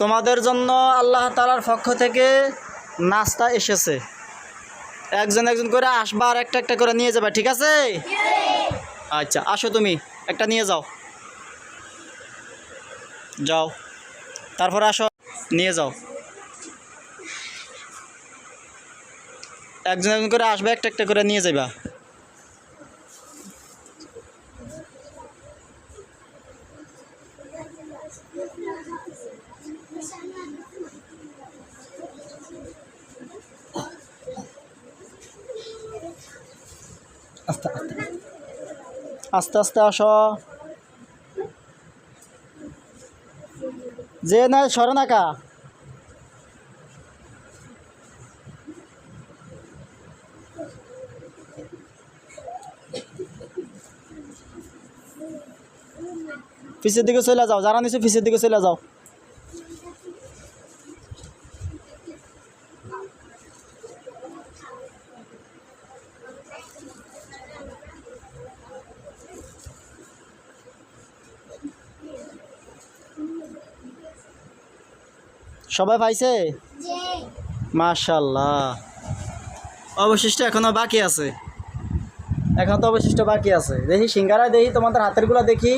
তোমাদের জন্য আল্লাহ তালার পক্ষ থেকে নাস্তা এসেছে। একজন একজন করে আসবা আর একটা একটা করে নিয়ে যাবে, ঠিক আছে? আচ্ছা আসো তুমি, একটা নিয়ে যাও। যাও, তারপরে আসো, নিয়ে যাও। একজন একজন করে আসবে, একটা একটা করে নিয়ে যাবা আস্তে আস্তে। আস্তে আস্তে আসো। যে না সরে না কা। পিছের দিকে চলে যাও, যারা নিচে পিছের দিকে চলে যাও। সবাই পাইছে? মাশাল্লাহ। অবশিষ্ট এখনও বাকি আছে। এখন তো অবশিষ্ট বাকি আছে। দেখি সিঙ্গারা দেখি তোমাদের হাতেরগুলা দেখি।